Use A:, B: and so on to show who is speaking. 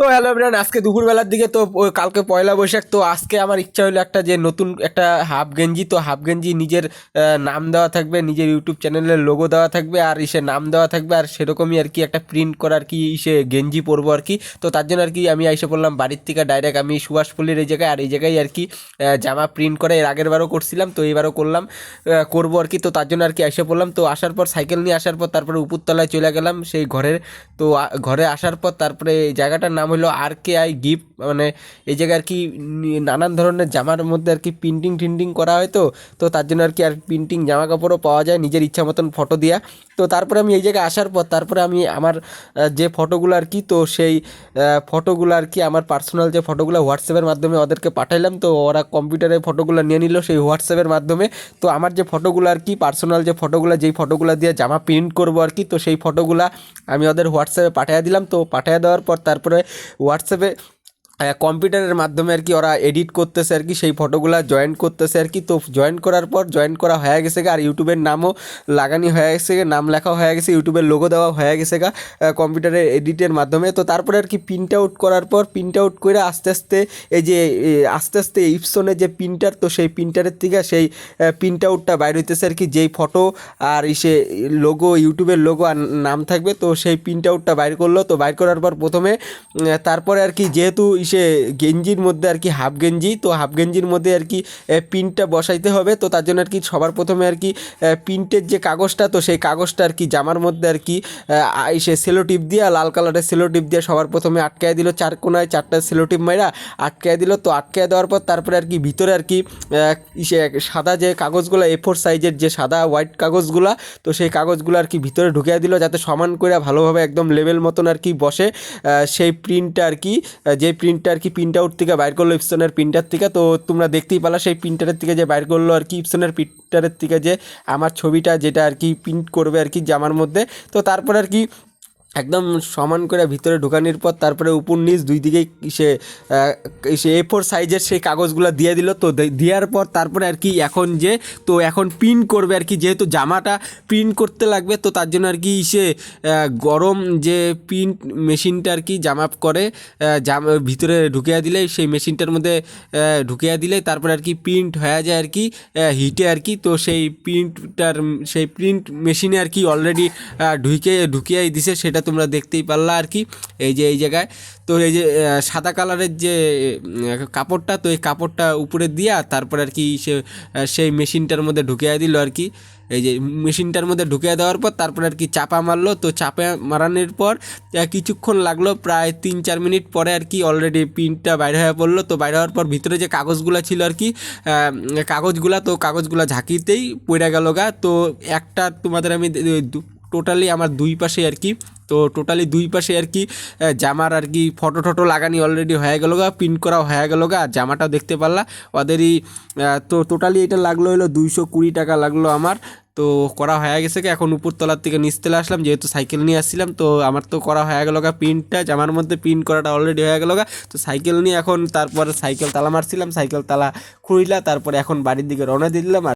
A: তো hello everyone আজকে দুপুরবেলার দিকে তো কালকে পয়লা বৈশাখ, তো আজকে আমার ইচ্ছা হলো একটা যে নতুন একটা হাফ গেঞ্জি, তো হাফ গেঞ্জি নিজের নাম দেওয়া থাকবে, নিজের ইউটিউব চ্যানেলের লোগো দেওয়া থাকবে, আর ইসে নাম দেওয়া থাকবে, আর সেরকমই আর কি একটা প্রিন্ট করা আর কি ইসে গেঞ্জি পরবো আর কি। তো তার জন্য আর কি আমি এসে পড়লাম বাড়ির থেকে ডাইরেক্ট আমি সুভাষপল্লির এই জায়গায়, আর এই জায়গায় আর কি জামা প্রিন্ট করে এর আগের বারও করছিলাম, তো এবারও করলাম করব আর কি, তো তার জন্য আর কি এসে পড়লাম, তো আসার পর সাইকেল নিয়ে আসার পর তারপরে উপরতলায় চলে গেলাম সেই ঘরের, তো ঘরে আসার পর তারপরে এই জায়গাটার নাম হলো আর কে আই গিফট মানে এই জায়গায় আর কি নানান ধরনের জামার মধ্যে আর কি প্রিন্টিং টিন্টিং করা হয় তো তো তার জন্য আর কি আর প্রিন্টিং জামা কাপড়ও পাওয়া যায় নিজের ইচ্ছা মতন ফটো দিয়া। তো তারপরে আমি এই জায়গায় আসার পর, তারপরে আমি আমার যে ফটোগুলো আর কি, তো সেই ফটোগুলো আর কি আমার পার্সোনাল যে ফটোগুলো হোয়াটসঅ্যাপের মাধ্যমে ওদেরকে পাঠাইলাম, তো ওরা কম্পিউটারে ফটোগুলো নিয়ে নিল সেই হোয়াটসঅ্যাপের মাধ্যমে। তো আমার যে ফটোগুলো আর কি পার্সোনাল যে ফটোগুলো যেই ফটোগুলো দিয়ে জামা প্রিন্ট করব আর কি, তো সেই ফটোগুলো আমি ওদের হোয়াটসঅ্যাপে পাঠিয়ে দিলাম। তো পাঠিয়ে দেওয়ার পর, তারপরে হোয়াটসঅ্যাপে কম্পিউটারের মাধ্যমে আর কি ওরা এডিট করতেছে আর কি, সেই ফটোগুলো জয়েন করতেছে আর কি। তো জয়েন করার পর জয়েন করা হয়ে গেছে আর ইউটিউবের নামও লাগানি হয়ে গেছে নাম লেখা হয়ে গেছে ইউটিউবের লোগো দেওয়া হয়ে গেছে গা কম্পিউটারের এডিটের মাধ্যমে। তো তারপরে আর কি প্রিন্ট আউট করার পর প্রিন্ট আউট করে আস্তে আস্তে এই যে আস্তে আস্তে ইপসনের যে প্রিন্টার তো সেই প্রিন্টারের থেকে সেই প্রিন্ট আউটটা বাইর হইতেছে আর কি। যেই ফটো আর ইসে লোগো ইউটিউবের লোগো আর নাম থাকবে, তো সেই প্রিন্ট আউটটা বাইর করল। তো বাইর করার পর প্রথমে তারপরে আর কি যেহেতু ইসে গেঞ্জির মধ্যে আর কি হাফ গেঞ্জি, তো হাফ গেঞ্জির মধ্যে আর কি প্রিন্টটা বসাইতে হবে। তো তার জন্য আর কি সবার প্রথমে আর কি প্রিন্টের যে কাগজটা, তো সেই কাগজটা আর কি জামার মধ্যে আর কি সে ইসে সেলো টিপ দিয়ে, লাল কালারের সেলো টিপ দিয়ে সবার প্রথমে আটকায় দিল চার কোনায়, চারটা সেলো টিপ মাইরা আটকায় দিল। তো আটকায় দেওয়ার পর তারপরে আর কি ভিতরে আর কি সে সাদা যে কাগজগুলো এ ফোর সাইজের যে সাদা হোয়াইট কাগজগুলা, তো সেই কাগজগুলো আর কি ভিতরে ঢুকিয়ে দিল যাতে সমান করে ভালোভাবে একদম লেভেল মতন আর কি বসে সেই প্রিন্টটা আর কি যে যে প্রিন্টটা আর কি প্রিন্ট আউট থেকে বাইর করল ইপসনের প্রিন্টার থেকে? তো তোমরা দেখতেই পালা সেই প্রিন্টারের থেকে যে বাইর করল আর কি ইপসনের প্রিন্টারের থেকে যে আমার ছবিটা যেটা আর কি প্রিন্ট করবে আর কি জামার মধ্যে। তো তারপর আর কি একদম সমান করে ভিতরে ঢোকানোর পর তারপরে উপর নিচ দুই দিকে সে সে এ ফোর সাইজের সেই কাগজগুলো দিয়ে দিল। তো দেওয়ার পর তারপরে আর কি এখন যে, তো এখন প্রিন্ট করবে আর কি। যেহেতু জামাটা প্রিন্ট করতে লাগবে, তো তার জন্য আর কি সে গরম যে প্রিন্ট মেশিনটা আর কি জামা করে জামা ভিতরে ঢুকিয়ে দিলে, সেই মেশিনটার মধ্যে ঢুকিয়ে দিলে তারপরে আর কি প্রিন্ট হয়ে যায় আর কি হিটে আর কি। তো সেই প্রিন্টটার সেই প্রিন্ট মেশিনে আর কি অলরেডি ঢুকে ঢুকিয়ে দিছে, সেটা তোমরা দেখতেই পারলা আর কি। এই যে, এই জায়গায়। তো এই যে সাদা কালারের যে কাপড়টা, তো এই কাপড়টা উপরে দিয়া তারপরে আর কি সে সেই মেশিনটার মধ্যে ঢুকিয়ে দিল আর কি। এই যে, মেশিনটার মধ্যে ঢুকিয়ে দেওয়ার পর তারপরে আর কি চাপা মারলো। তো চাপা মারানোর পর কিছুক্ষণ লাগল, প্রায় তিন চার মিনিট পরে আর কি অলরেডি প্রিন্টটা বাইরে হয়ে পড়ল। তো বাইরে হওয়ার পর ভিতরে যে কাগজগুলো ছিল আর কি কাগজগুলা, তো কাগজগুলা ঝাঁকিতেই পড়ে গেল গা। তো একটা তোমাদের আমি টোটালি আমার দুই পাশে আর কি। তো টোটালি দুই পাশে আর কি জামার আর কি ফটো টটো লাগানি অলরেডি হয়ে গেল গা প্রিন্ট করা হয়ে গেল গা, আর জামাটাও দেখতে পারলা। ওদেরই তো টোটালি এটা লাগল হলো দুইশো কুড়ি টাকা লাগল আমার। তো করা হয়ে গেছে এখন উপরতলার থেকে নিচতলা আসলাম, যেহেতু সাইকেল নিয়ে আসছিলাম, তো আমার তো করা হয়ে গেল গা প্রিন্টটা জামার মধ্যে প্রিন্ট করাটা অলরেডি হয়ে গেল গা। তো সাইকেল নিয়ে এখন তারপরে সাইকেল তালা মারছিলাম সাইকেল তালা খুঁড়িলা তারপরে এখন বাড়ির দিকে রওনা দিলাম, আর